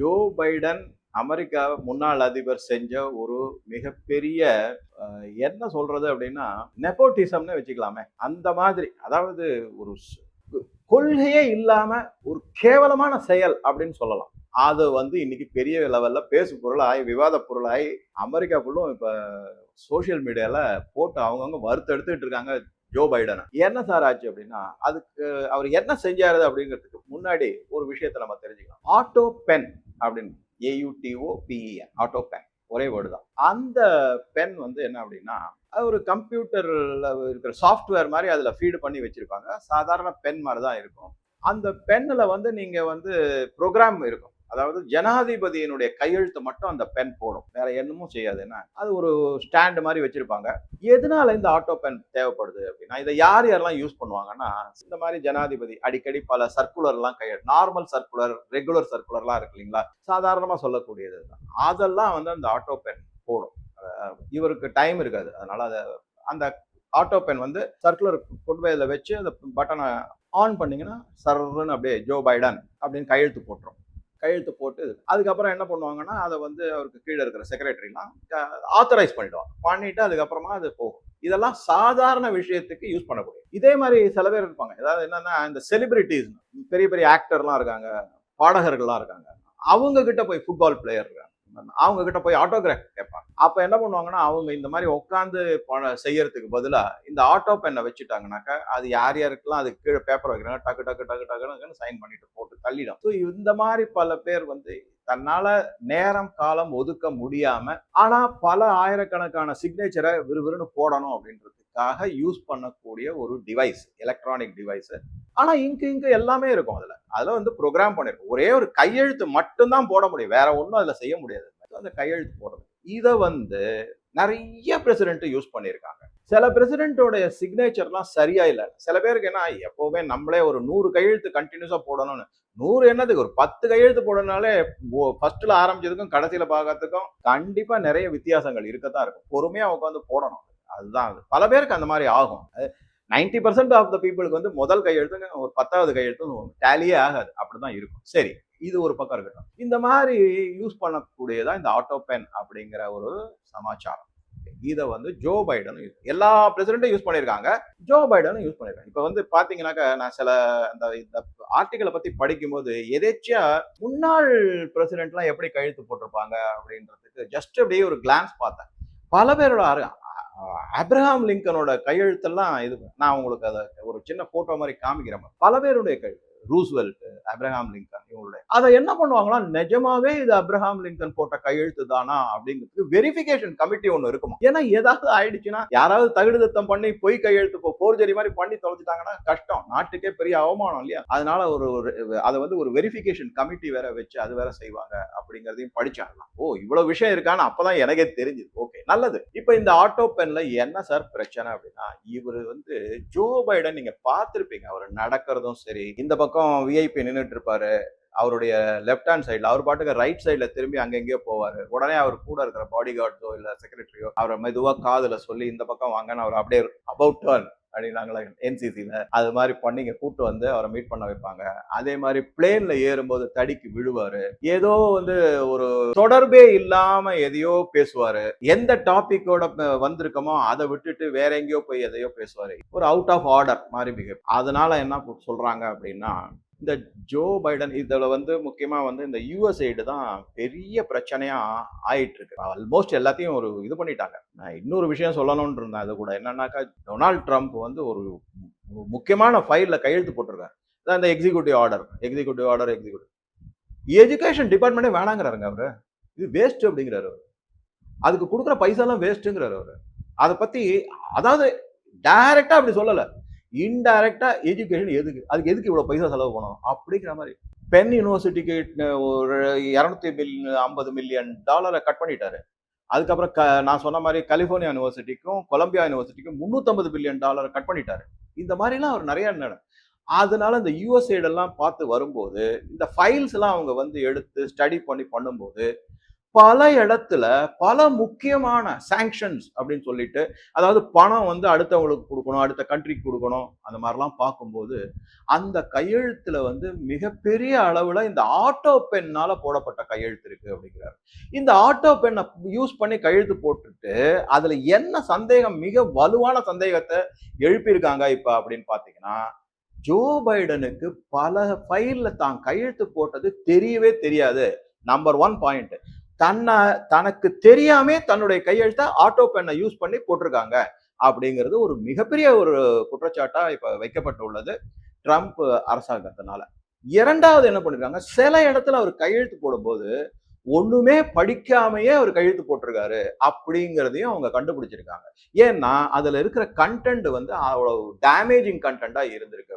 Joe Biden America முன்னாள் அதிபர் செஞ்ச ஒரு மிகப்பெரிய என்ன சொல்றது அப்படின்னா நெப்போட்டிசம்னு வச்சுக்கலாமே. அந்த மாதிரி அதாவது ஒரு கொள்கையே இல்லாம ஒரு கேவலமான செயல் அப்படின்னு சொல்லலாம். அது வந்து இன்னைக்கு பெரிய லெவல்ல பேசு பொருளாகி விவாத பொருளாகி அமெரிக்கா ஃபுல்லும் இப்ப சோஷியல் மீடியால போட்டு அவங்கவுங்க வறுத்து எடுத்துட்டு இருக்காங்க ஜோ பைடனை. என்ன சார் ஆச்சு அப்படின்னா அதுக்கு அவர் என்ன செஞ்சாரு அப்படிங்கிறதுக்கு முன்னாடி ஒரு விஷயத்தை நம்ம தெரிஞ்சுக்கலாம். Auto pen. அப்படின்னு. A U T O P E N auto pen ஒரே வேர்டு தான். அந்த பென் வந்து என்ன அப்படின்னா அது ஒரு கம்ப்யூட்டரில் இருக்கிற சாஃப்ட்வேர் மாதிரி அதில் ஃபீடு பண்ணி வச்சுருப்பாங்க. சாதாரண பென் மாதிரி தான் இருக்கும். அந்த பென்னில் வந்து நீங்கள் வந்து ப்ரோக்ராம் இருக்கும். அதாவது ஜனாதிபதியினுடைய கையெழுத்து மட்டும் அந்த பென் போடும். வேற என்னமும் செய்யாது. என்ன? அது ஒரு ஸ்டாண்ட் மாதிரி வச்சிருப்பாங்க. எதனால இந்த ஆட்டோ பென் தேவைப்படுது அப்படின்னா இதை யார் யாரெல்லாம் யூஸ் பண்ணுவாங்கன்னா இந்த மாதிரி ஜனாதிபதி அடிக்கடி பல சர்க்குலர்லாம் கையெழு நார்மல் சர்க்குலர் ரெகுலர் சர்க்குலர்லாம் இருக்கு இல்லைங்களா? சாதாரணமா சொல்லக்கூடியது தான் அதெல்லாம் வந்து அந்த ஆட்டோ பென் போடும். இவருக்கு டைம் இருக்காது. அதனால அதை அந்த ஆட்டோ பென் வந்து சர்க்குலர் கொண்டு போய் அதில் வச்சு அந்த பட்டனை ஆன் பண்ணீங்கன்னா சர்ன்னு அப்படியே ஜோ பைடன் அப்படின்னு கையெழுத்து போட்டுரும். கையெழுத்து போட்டு அதுக்கப்புறம் என்ன பண்ணுவாங்கன்னா அதை வந்து அவருக்கு கீழே இருக்கிற செக்ரட்டரிலாம் ஆத்தரைஸ் பண்ணிடுவாங்க. பண்ணிட்டு அதுக்கப்புறமா அது போகும். இதெல்லாம் சாதாரண விஷயத்துக்கு யூஸ் பண்ணக்கூடிய. இதே மாதிரி சில பேர் இருப்பாங்க. ஏதாவது என்னன்னா இந்த செலிபிரிட்டிஸ் பெரிய பெரிய ஆக்டர்லாம் இருக்காங்க பாடகர்கள்லாம் இருக்காங்க. அவங்க கிட்ட போய் ஃபுட்பால் பிளேயர் இருக்காங்க. அவங்க கிட்ட போய் ஆட்டோகிராஃப் கேட்பாங்க. அப்ப என்ன பண்ணுவாங்கன்னா அவங்க இந்த மாதிரி உட்காந்து செய்யறதுக்கு பதிலா இந்த ஆட்டோ பெண்ணை வச்சுட்டாங்கனாக்கா அது யார் யாருக்கெல்லாம் அதுக்கு கீழே பேப்பர் வைக்கிறாங்க டக்கு டக்கு டக்கு டக்குன்னு சைன் பண்ணிட்டு போட்டு தள்ளிடும். ஸோ இந்த மாதிரி பல பேர் வந்து தன்னால நேரம் காலம் ஒதுக்க முடியாம ஆனா பல ஆயிரக்கணக்கான சிக்னேச்சரை விறுவிறுன்னு போடணும் அப்படின்றதுக்காக யூஸ் பண்ணக்கூடிய ஒரு டிவைஸ் எலக்ட்ரானிக் டிவைஸை ஆனா இங்கு இங்கு எல்லாமே இருக்கும் அதுல. அதுல வந்து ப்ரோக்ராம் பண்ணிருக்கும். ஒரே ஒரு கையெழுத்து மட்டும்தான் போட முடியும். வேற ஒன்றும் அதுல செய்ய முடியாது. அந்த கையெழுத்து போடுறது. இதை வந்து நிறைய பிரசிடென்ட் யூஸ் பண்ணியிருக்காங்க. சில பிரசிடென்ட்டோடைய சிக்னேச்சர்லாம் சரியா இல்லை. சில பேருக்கு என்ன எப்போவுமே நம்மளே ஒரு நூறு கையெழுத்து கண்டினியூஸாக போடணும்னு. நூறு என்னதுக்கு? ஒரு பத்து கையெழுத்து போடணும்னாலே ஃபர்ஸ்ட்ல ஆரம்பிச்சதுக்கும் கடைசியில பார்க்கறதுக்கும் கண்டிப்பா நிறைய வித்தியாசங்கள் இருக்கத்தான் இருக்கும். பொறுமையா உட்காந்து போடணும். அதுதான் அது. பல பேருக்கு அந்த மாதிரி ஆகும். நைன்டி பர்சன்ட் ஆஃப் த பீப்புளுக்கு வந்து முதல் கையெழுத்துங்க ஒரு பத்தாவது கையெழுத்தும் டேலியே ஆகாது. அப்படிதான் இருக்கும். சரி இது ஒரு பக்கம் இருக்கட்டும். இந்த மாதிரி யூஸ் பண்ணக்கூடியதான் இந்த ஆட்டோ பென் அப்படிங்கிற ஒரு சமாச்சாரம். இதை வந்து ஜோ பைடனும் யூஸ் எல்லா பிரசிடென்ட்டும் யூஸ் பண்ணியிருக்காங்க. ஜோ பைடனும் யூஸ் பண்ணியிருக்காங்க. இப்போ வந்து பார்த்தீங்கன்னாக்கா நான் சில அந்த இந்த ஆர்டிகளை பற்றி படிக்கும்போது எதேச்சியா முன்னாள் பிரசிடென்ட்லாம் எப்படி கையெழுத்து போட்டிருப்பாங்க அப்படின்றதுக்கு ஜஸ்ட் அப்படியே ஒரு கிளான்ஸ் பார்த்தேன். பல பேரோட அரு- அப்ரஹாம் லிங்கனோட கையெழுத்தெல்லாம் இது நான் உங்களுக்கு அதை ஒரு சின்ன ஃபோட்டோ மாதிரி காமிக்கிறேன். பல பேருடைய கையெழுத்து. ரூஸ்வெல்ட் அப்ரஹாம் லிங்கன் இவங்களுடைய. அதை என்ன பண்ணுவாங்களா நிஜமாவே இது அப்ரஹாம் லிங்கன் போட்ட கையெழுத்து தானா? அப்படிங்கிறதுக்கு வெரிஃபிகேஷன் கமிட்டி ஒன்று இருக்குமா? ஏன்னா ஏதாவது ஆயிடுச்சுன்னா யாராவது தகுடுதத்தம் பண்ணி பொய் கையெழுத்து போர்ஜரி மாதிரி பண்ணி தொலைச்சிட்டாங்கன்னா கஷ்டம். நாட்டுக்கே பெரிய அவமானம் இல்லையா? அதனால ஒரு ஒரு அதை வந்து ஒரு வெரிஃபிகேஷன் கமிட்டி வேற வச்சு அது வேற செய்வாங்க அப்படிங்கிறதையும் படிச்சாங்களாம் ஓ இவ்வளவு விஷயம் இருக்கான்னு அப்பதான் எனக்கே தெரிஞ்சுது. ஓகே நல்லது. இப்போ இந்த ஆட்டோ பென்ல என்ன சார் பிரச்சனை அப்படின்னா இவர் வந்து ஜோ பைடன் நீங்க பார்த்துருப்பீங்க. அவர் நடக்கிறதும் சரி இந்த பக்கம் பக்கம் விஐபி நின்றுட்டு இருப்பாரு அவருடைய லெஃப்ட் ஹேண்ட் சைடில் அவர் பாட்டுக்கு ரைட் சைடில் திரும்பி அங்கெங்கேயோ போவார். உடனே அவர் கூட இருக்கிற பாடி கார்ட்ஸோ இல்லை செக்ரட்டரியோ அவரை மெதுவாக காதில் சொல்லி இந்த பக்கம் வாங்கன்னு அவர் அப்படியே அபவுட் டர்ன் அப்படின்னாங்களா என்சிசியில் அது மாதிரி பண்ணிங்க கூட்டு வந்து அவரை மீட் பண்ண வைப்பாங்க. அதே மாதிரி பிளேன்ல ஏறும்போது தடிக்கு விழுவாரு. ஏதோ வந்து ஒரு தொடர்பே இல்லாம எதையோ பேசுவாரு. எந்த டாபிக்கோட வந்திருக்கோமோ அதை விட்டுட்டு வேற எங்கேயோ போய் எதையோ பேசுவாரு. ஒரு அவுட் ஆஃப் ஆர்டர் மாதிரி பிஹேவ் அதனால என்ன சொல்றாங்க அப்படின்னா இந்த ஜோ பைடன் இதில் வந்து முக்கியமாக வந்து இந்த யூஎஸ்ஐடு தான் பெரிய பிரச்சனையாக ஆயிட்டு இருக்கு ஆல்மோஸ்ட் எல்லாத்தையும் ஒரு இது பண்ணிட்டாங்க. நான் இன்னொரு விஷயம் சொல்லணும்னு இருந்தேன். அது கூட என்னன்னாக்கா டொனால்ட் ட்ரம்ப் வந்து ஒரு முக்கியமான ஃபைலில் கையெழுத்து போட்டிருக்காரு. அதான் இந்த executive order executive order executive education டிபார்ட்மெண்ட்டே வேணாங்கிறாருங்க அவரு. இது வேஸ்ட் அப்படிங்கிறாரு அவர். அதுக்கு கொடுக்குற பைசாலாம் வேஸ்ட்டுங்கிறாரு அவர். அதை பற்றி அதாவது டைரக்டா அப்படி சொல்லலை. இன்டைரக்டா எஜுகேஷன் எதுக்கு? அதுக்கு எதுக்கு இவ்வளவு பைசா செலவு பண்ணணும்? அப்படிங்கிற மாதிரி. பென் யூனிவர்சிட்டிக்கு ஒரு இரநூத்தி மில் ஐம்பது மில்லியன் டாலரை கட் பண்ணிட்டாரு. அதுக்கப்புறம் க நான் சொன்ன மாதிரி கலிஃபோர்னியா யூனிவர்சிட்டிக்கும் கொலம்பியா யூனிவர்சிட்டிக்கும் முந்நூற்றம்பது பில்லியன் டாலரை கட் பண்ணிட்டாரு. இந்த மாதிரிலாம் அவர் நிறைய நடக்கும் அதனால இந்த யூஎஸ்ஐடெல்லாம் பார்த்து வரும்போது இந்த ஃபைல்ஸ் எல்லாம் அவங்க வந்து எடுத்து ஸ்டடி பண்ணி பண்ணும்போது பல இடத்துல பல முக்கியமான சாங்ஷன்ஸ் அப்படின்னு சொல்லிட்டு அதாவது பணம் வந்து அடுத்தவங்களுக்கு கொடுக்கணும் அடுத்த கண்ட்ரிக்கு கொடுக்கணும் அந்த மாதிரிலாம் பார்க்கும்போது அந்த கையெழுத்துல வந்து மிகப்பெரிய அளவுல இந்த ஆட்டோ பெண்ணால போடப்பட்ட கையெழுத்து இருக்கு அப்படிங்கிறாரு. இந்த ஆட்டோ பெண்ணை யூஸ் பண்ணி கையெழுத்து போட்டுட்டு அதுல என்ன சந்தேகம் மிக வலுவான சந்தேகத்தை எழுப்பியிருக்காங்க இப்ப அப்படின்னு பாத்தீங்கன்னா ஜோ பைடனுக்கு பல ஃபைல்ல தான் கையெழுத்து போட்டது தெரியவே தெரியாது. நம்பர் ஒன் பாயிண்ட் தன்னை தனக்கு தெரியாமே தன்னுடைய கையெழுத்தை ஆட்டோ பெண்ணை யூஸ் பண்ணி போட்டிருக்காங்க. அப்படிங்கிறது ஒரு மிகப்பெரிய ஒரு குற்றச்சாட்டா இப்ப வைக்கப்பட்டுள்ளது ட்ரம்ப் அரசாங்கத்தினால. இரண்டாவது என்ன பண்ணிருக்காங்க? சில இடத்துல அவர் கையெழுத்து போடும்போது ஒண்ணுமே படிக்காமையே அவர் கையெழுத்து போட்டிருக்காரு அப்படிங்கிறதையும் அவங்க கண்டுபிடிச்சிருக்காங்க. ஏன்னா அதுல இருக்கிற கண்டென்ட் வந்து அவ்வளவு டேமேஜிங் கண்டென்ட்டா இருந்திருக்கு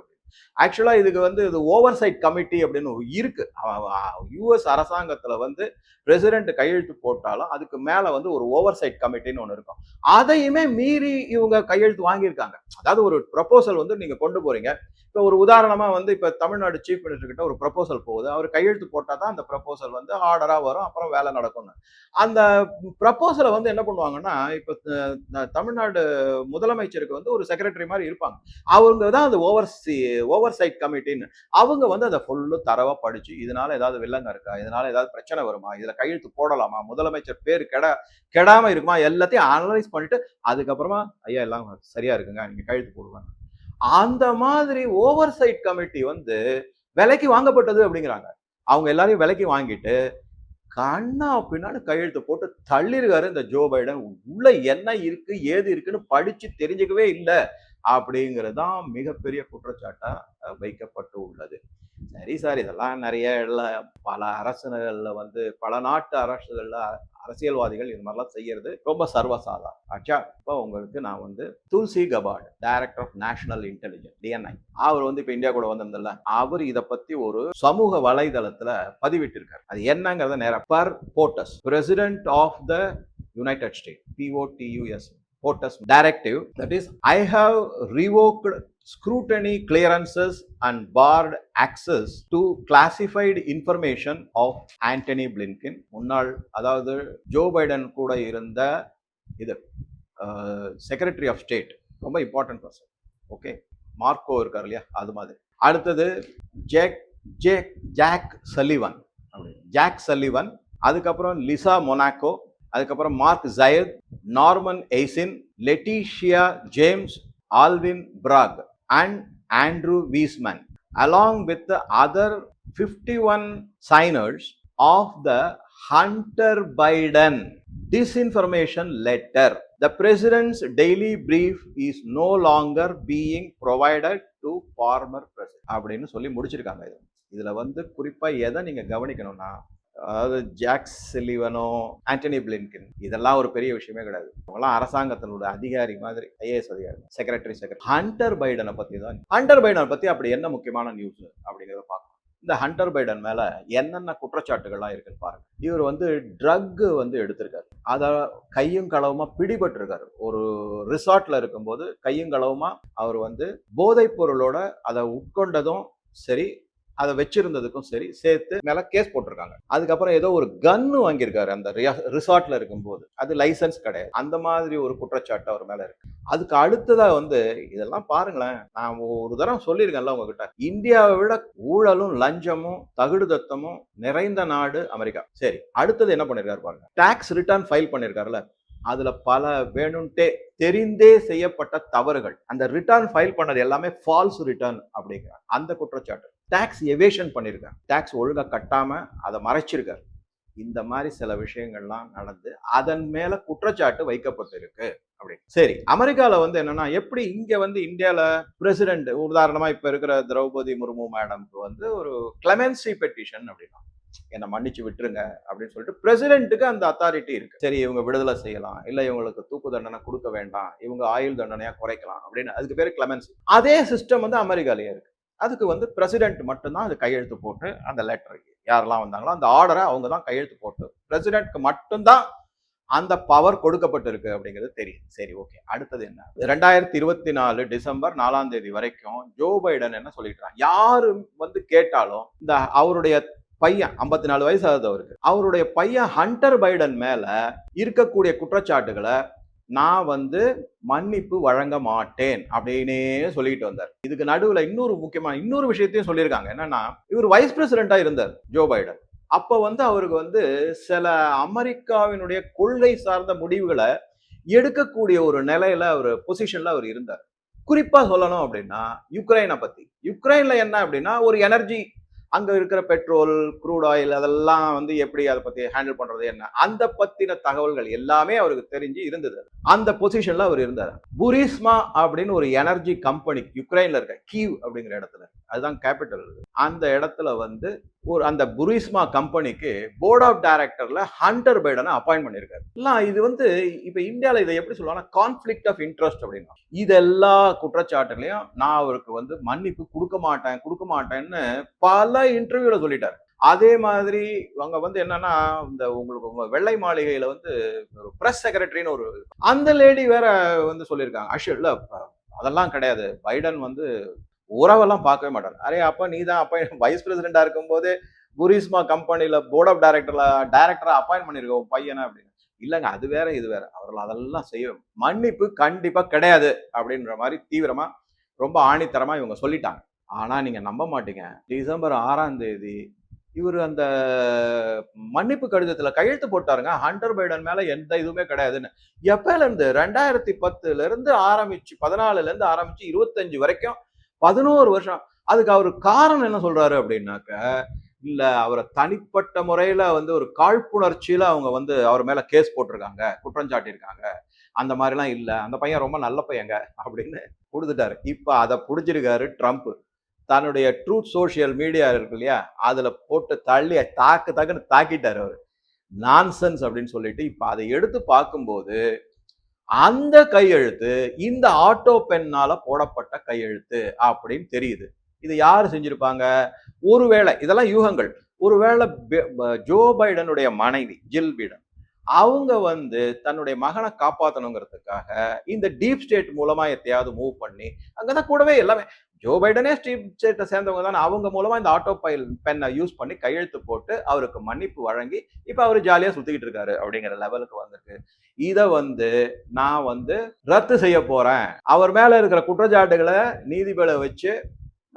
ஆக்சுவலாக ஆக்சுவலா இதுக்கு வந்து இது ஓவர் சைட் கமிட்டி அப்படின்னு இருக்கு. யூஎஸ் அரசாங்கத்தில் வந்து பிரசிடென்ட் கையெழுத்து போட்டாலும் அதுக்கு மேலே வந்து ஒரு ஓவர் சைட் கமிட்டின்னு ஒன்று இருக்கும். அதையுமே மீறி இவங்க கையெழுத்து வாங்கியிருக்காங்க. அதாவது ஒரு ப்ரப்போசல் வந்து நீங்கள் கொண்டு போறீங்க. இப்போ ஒரு உதாரணமாக வந்து இப்போ தமிழ்நாடு சீஃப் மினிஸ்டர் கிட்ட ஒரு ப்ரப்போசல் போகுது. அவர் கையெழுத்து போட்டால் தான் அந்த ப்ரப்போசல் வந்து ஆர்டராக வரும் அப்புறம் வேலை நடக்கும்னு. அந்த ப்ரப்போசலை வந்து என்ன பண்ணுவாங்கன்னா இப்போ தமிழ்நாடு முதலமைச்சருக்கு வந்து ஒரு செக்ரட்டரி மாதிரி இருப்பாங்க. அவங்க தான் அந்த ஓவர் சி ஓவர் சைட் கமிட்டின்னு அவங்க வந்து அதை ஃபுல்லும் தரவா படிச்சு இதனால ஏதாவது வில்லங்க இருக்கா? இதனால ஏதாவது பிரச்சனை வருமா? இதுல கையெழுத்து போடலாமா? முதலமைச்சர் பேர் கெட கெடாம இருக்குமா? எல்லாத்தையும் அனலைஸ் பண்ணிட்டு அதுக்கப்புறமா ஐயா எல்லாம் சரியா இருக்குங்க. நீங்க கையெழுத்து போடுவாங்க அந்த மாதிரி ஓவர் சைட் கமிட்டி வந்து விலைக்கு வாங்கப்பட்டது அப்படிங்கிறாங்க. அவங்க எல்லாரையும் விலைக்கு வாங்கிட்டு கண்ணா பின்னாடி கையெழுத்து போட்டு தள்ளிருக்காரு இந்த ஜோ பைடன். உள்ள என்ன இருக்கு ஏது இருக்குன்னு படிச்சு தெரிஞ்சுக்கவே இல்லை. அப்படிங்கிறது தான் மிகப்பெரிய குற்றச்சாட்டாக வைக்கப்பட்டு உள்ளது. சரி சார் இதெல்லாம் நிறைய பல அரசுகளில் வந்து பல நாட்டு அரசுகளில் அரசியல்வாதிகள் இது மாதிரிலாம் செய்யறது ரொம்ப சர்வசாதாரணம் ஆச்சா இப்போ உங்களுக்கு நான் வந்து Tulsi Gabbard director of national intelligence DNI அவர் வந்து இப்போ இந்தியா கூட வந்திருந்தல அவர் இதை பத்தி ஒரு சமூக வலைதளத்தில் பதிவிட்டிருக்காரு. அது என்னங்கிறத நேரம் per POTUS president of the United State P O T U S voters directive that is I have revoked scrutiny clearances and barred access to classified information of Antony Blinken முன்னாள் அதாவது ஜோ பைடன் கூட இருந்த இது secretary of state ரொம்ப important person okay Marco இருக்கார் இல்லையா அது மாதிரி அடுத்தது Jake Jake Jack Sullivan Jack Sullivan அதுக்கப்புறம் லிசா மொனாக்கோ அதுக்கப்புறம் Mark Zaid Norman Eisen Letitia James Alvin Bragg and Andrew Weissmann along with other fifty one signers of the Hunter Biden disinformation letter. The president's daily brief is no longer being provided to former president அப்படின்னு சொல்லி முடிச்சிருக்காங்க இது இதில் வந்து குறிப்பாக எதை நீங்கள் கவனிக்கணும்னா அதாவது ஜாக்ஸ் சிலிவனோ ஆண்டனி பிளின்கின் இதெல்லாம் ஒரு பெரிய விஷயமே கிடையாது. அவங்களாம் அரசாங்கத்தினோட அதிகாரி மாதிரி ஐஏஎஸ் அதிகாரி. செக்ரட்டரி செக்ரட்டரி ஹண்டர் பைடனை பத்தி தான். ஹண்டர் பைடனை பத்தி அப்படி என்ன முக்கியமான நியூஸ் அப்படிங்கிறத பார்க்கணும். இந்த ஹண்டர் பைடன் மேல என்னென்ன குற்றச்சாட்டுகள்லாம் இருக்குன்னு பாருங்க. இவர் வந்து ட்ரக் வந்து எடுத்திருக்காரு. அதை கையும் களவுமா பிடிபட்டிருக்காரு. ஒரு ரிசார்ட்ல இருக்கும்போது கையும் களவுமா அவர் வந்து போதைப் பொருளோட அதை உட்கொண்டதும் சரி அதை வச்சிருந்ததுக்கும் சரி சேர்த்து மேல கேஸ் போட்டிருக்காங்க. அதுக்கப்புறம் ஏதோ ஒரு கன்னு வாங்கியிருக்காரு அந்த ரிசார்ட்ல இருக்கும்போது. அது லைசன்ஸ் கிடையாது. அந்த மாதிரி ஒரு குற்றச்சாட்டு அவர் மேல இருக்கு. அதுக்கு அடுத்ததா வந்து இதெல்லாம் பாருங்களேன். நான் ஒரு தடவை சொல்லியிருக்கேன்ல உங்ககிட்ட. இந்தியாவை விட ஊழலும் லஞ்சமும் தகுடுதத்தமும் நிறைந்த நாடு அமெரிக்கா. சரி அடுத்தது என்ன பண்ணிருக்காரு பாருங்க. டாக்ஸ் ரிட்டர்ன் ஃபைல் பண்ணிருக்காருல்ல. அதுல பல வேணும்ட்டே தெரிந்தே செய்யப்பட்ட தவறுகள். அந்த ரிட்டர்ன் ஃபைல் பண்ணது எல்லாமே ஃபால்ஸ் ரிட்டர்ன் அப்படிங்கிற அந்த குற்றச்சாட்டு. டேக்ஸ் எவேஷன் பண்ணியிருக்காரு டேக்ஸ் ஒழுங்காக கட்டாம அதை மறைச்சிருக்காரு. இந்த மாதிரி சில விஷயங்கள்லாம் நடந்து அதன் மேல குற்றச்சாட்டு வைக்கப்பட்டிருக்கு அப்படின்னு. சரி அமெரிக்காவில் வந்து என்னன்னா எப்படி இங்க வந்து இந்தியால பிரசிடென்ட் உதாரணமா இப்ப இருக்கிற திரௌபதி முர்மு மேடம்க்கு வந்து ஒரு கிளமென்சி பெட்டிஷன் அப்படின்னா என்னை மன்னிச்சு விட்டுருங்க அப்படின்னு சொல்லிட்டு பிரசிடென்ட்டுக்கு அந்த அத்தாரிட்டி இருக்கு. சரி இவங்க விடுதலை செய்யலாம். இல்லை இவங்களுக்கு தூக்கு தண்டனை கொடுக்க வேண்டாம். இவங்க ஆயுள் தண்டனையா குறைக்கலாம் அப்படின்னு அதுக்கு பேர் கிளமென்சி அதே சிஸ்டம் வந்து அமெரிக்காலேயே இருக்கு. அதுக்கு வந்து பிரசிடென்ட் மட்டும்தான் அது கையெழுத்து போட்டு அந்த லெட்டர் யாரெல்லாம் வந்தாங்களோ அந்த ஆர்டரை அவங்க தான் கையெழுத்து போட்டு பிரசிடென்ட்க்கு மட்டும்தான் அந்த பவர் கொடுக்கப்பட்டிருக்கு அப்படிங்கிறது தெரியும் சரி ஓகே அடுத்தது என்ன? ரெண்டாயிரத்தி இருபத்தி நாலு டிசம்பர் நாலாம் தேதி வரைக்கும் ஜோ பைடன் என்ன சொல்லிட்டான் யாரு வந்து கேட்டாலும் இந்த அவருடைய பையன் ஐம்பத்தி நாலு வயசு ஆகுது அவருக்கு. அவருடைய பையன் ஹண்டர் பைடன் மேல இருக்கக்கூடிய குற்றச்சாட்டுகளை நான் வந்து மன்னிப்பு வழங்க மாட்டேன் அப்படின்னே சொல்லிட்டு வந்தார். இதுக்கு நடுவில் இன்னொரு முக்கியமான இன்னொரு விஷயத்தையும் சொல்லியிருக்காங்க. என்னன்னா இவர் வைஸ் பிரசிடென்டா இருந்தார் ஜோ பைடன். அப்ப வந்து அவருக்கு வந்து சில அமெரிக்காவினுடைய கொள்கை சார்ந்த முடிவுகளை எடுக்கக்கூடிய ஒரு நிலையில அவர் பொசிஷன்ல அவர் இருந்தார். குறிப்பா சொல்லணும் அப்படின்னா யுக்ரைனை பத்தி. யுக்ரைன்ல என்ன அப்படின்னா ஒரு எனர்ஜி அங்க இருக்கிற பெட்ரோல் க்ரூட் ஆயில் அதெல்லாம் வந்து எப்படி அதை பத்தி ஹேண்டில் பண்றது என்ன? அந்த பத்தின தகவல்கள் எல்லாமே அவருக்கு தெரிஞ்சு இருந்தது. அந்த பொசிஷன்ல அவர் இருந்தார். புரிஸ்மா அப்படின்னு ஒரு எனர்ஜி கம்பெனி யுக்ரைன்ல இருக்க கீவ் அப்படிங்கிற இடத்துல. அதுதான் கேபிட்டல் அந்த இடத்துல வந்து ஒரு அந்த புரிஸ்மா கம்பெனிக்கு போர்ட் ஆஃப் டைரக்டர்ல ஹண்டர் பைடனை அப்பாயின்ட் பண்ணியிருக்காரு. இல்லை இது வந்து இப்போ இந்தியாவில் இதை எப்படி சொல்லுவாங்கன்னா கான்ஃப்ளிக்ட் ஆஃப் இன்ட்ரெஸ்ட் அப்படின்னா இது எல்லா குற்றச்சாட்டுகளையும் நான் அவருக்கு வந்து மன்னிப்பு கொடுக்க மாட்டேன் கொடுக்க மாட்டேன்னு பல இன்டர்வியூவில் சொல்லிட்டார். அதே மாதிரி அவங்க வந்து என்னன்னா இந்த உங்களுக்கு உங்க வெள்ளை மாளிகையில வந்து ஒரு பிரஸ் செக்ரட்டரின்னு ஒரு அந்த லேடி வேற வந்து சொல்லியிருக்காங்க. அஷு இல்ல அதெல்லாம் கிடையாது. பைடன் வந்து உறவெல்லாம் பார்க்கவே மாட்டார். அரே அப்போ நீ தான் அப்போ வைஸ் பிரசிடென்டா இருக்கும்போது குரிஸ்மா கம்பெனியில் போர்ட் ஆஃப் டைரக்டரில் டைரக்டராக அப்பாயின் பண்ணியிருக்கோம் பையனை அப்படின்னு. இல்லைங்க அது வேற இது வேற. அவர்கள் அதெல்லாம் செய்ய மன்னிப்பு கண்டிப்பாக கிடையாது அப்படின்ற மாதிரி தீவிரமாக ரொம்ப ஆணித்தரமாக இவங்க சொல்லிட்டாங்க. ஆனால் நீங்கள் நம்ப மாட்டீங்க. டிசம்பர் ஆறாம் தேதி இவர் அந்த மன்னிப்பு கடிதத்தில் கையெழுத்து போட்டாருங்க. ஹண்டர் பைடன் மேலே எந்த இதுவுமே கிடையாதுன்னு. எப்போலேருந்து ரெண்டாயிரத்தி பத்துலேருந்து ஆரம்பிச்சு பதினாலுலேருந்து ஆரம்பிச்சு இருபத்தஞ்சு வரைக்கும் பதினோரு வருஷம். அதுக்கு அவர் காரணம் என்ன சொல்றாரு அப்படின்னாக்க இல்ல அவரை தனிப்பட்ட முறையில வந்து ஒரு காழ்ப்புணர்ச்சியில அவங்க வந்து அவர் மேல கேஸ் போட்டிருக்காங்க குற்றம் சாட்டியிருக்காங்க. அந்த மாதிரிலாம் இல்ல. அந்த பையன் ரொம்ப நல்ல பையங்க அப்படின்னு கொடுத்துட்டாரு. இப்ப அதை புடிச்சிருக்காரு ட்ரம்ப். தன்னுடைய ட்ரூத் சோஷியல் மீடியா இருக்கு இல்லையா? அதுல போட்டு தள்ளி தாக்கு தாக்குன்னு தாக்கிட்டாரு அவர். நான்சென்ஸ் அப்படின்னு சொல்லிட்டு இப்ப அதை எடுத்து பார்க்கும்போது அந்த கையெழுத்து இந்த ஆட்டோ பெண்ணால போடப்பட்ட கையெழுத்து அப்படின்னு தெரியுது. இது யார் செஞ்சிருப்பாங்க? ஒருவேளை இதெல்லாம் யூகங்கள். ஒருவேளை ஜோ பைடனுடைய மனைவி ஜில் பைடன் அவங்க வந்து தன்னுடைய மகனை காப்பாற்றணுங்கிறதுக்காக இந்த டீப் ஸ்டேட் மூலமா எத்தையாவது மூவ் பண்ணி அங்கதான் கூடவே எல்லாமே ஜோ பைடனே டீப் ஸ்டேட்டை சேர்ந்தவங்க தானே அவங்க மூலமா இந்த ஆட்டோ பைல் பெண்ணை யூஸ் பண்ணி கையெழுத்து போட்டு அவருக்கு மன்னிப்பு வழங்கி இப்போ அவர் ஜாலியாக சுத்திக்கிட்டு இருக்காரு அப்படிங்கிற லெவலுக்கு வந்திருக்கு. இதை வந்து நான் வந்து ரத்து செய்ய போறேன். அவர் மேல இருக்கிற குற்றச்சாட்டுகளை நீதிபதி வச்சு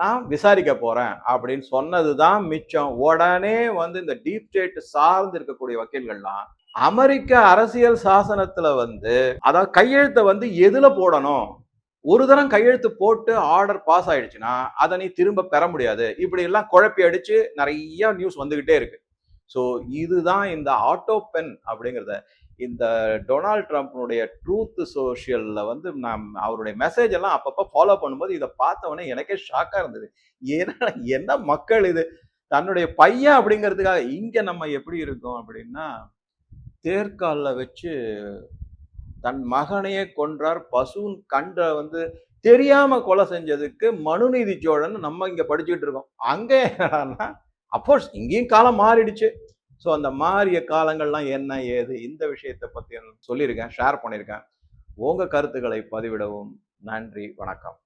நான் விசாரிக்க போறேன் அப்படின்னு சொன்னது தான் மிச்சம். உடனே வந்து இந்த டீப் ஸ்டேட் சார்ந்து இருக்கக்கூடிய வக்கீல்கள்லாம் அமெரிக்க அரசியல் சாசனத்துல வந்து அதாவது கையெழுத்தை வந்து எதுல போடணும்? ஒரு தரம் கையெழுத்து போட்டு ஆர்டர் பாஸ் ஆயிடுச்சுன்னா அதை நீ திரும்ப பெற முடியாது. இப்படி எல்லாம் குழப்பி அடிச்சு நிறைய நியூஸ் வந்துகிட்டே இருக்கு. ஸோ இதுதான் இந்த ஆட்டோ பென் அப்படிங்கிறத இந்த டொனால்ட் ட்ரம்ப்னுடைய ட்ரூத் சோஷியலில் வந்து நான் அவருடைய மெசேஜ் எல்லாம் அப்பப்போ ஃபாலோ பண்ணும்போது இதை பார்த்தவொடனே எனக்கே ஷாக்காக இருந்தது. ஏன்னா என்ன மக்கள் இது? தன்னுடைய பையன் அப்படிங்கிறதுக்காக இங்கே நம்ம எப்படி இருக்கோம் அப்படின்னா தேர்காலில் வச்சு தன் மகனையே கொன்றார். பசுவின் கண்ட வந்து தெரியாம கொலை செஞ்சதுக்கு மனுநீதி சோழன் நம்ம இங்க படிச்சுட்டு இருக்கோம். அங்க என்னன்னா அப்கோர்ஸ் இங்கேயும் காலம் மாறிடுச்சு. ஸோ அந்த மாறிய காலங்கள்லாம் என்ன ஏது இந்த விஷயத்தை பத்தி சொல்லியிருக்கேன் ஷேர் பண்ணியிருக்கேன். உங்க கருத்துக்களை பதிவிடவும். நன்றி வணக்கம்.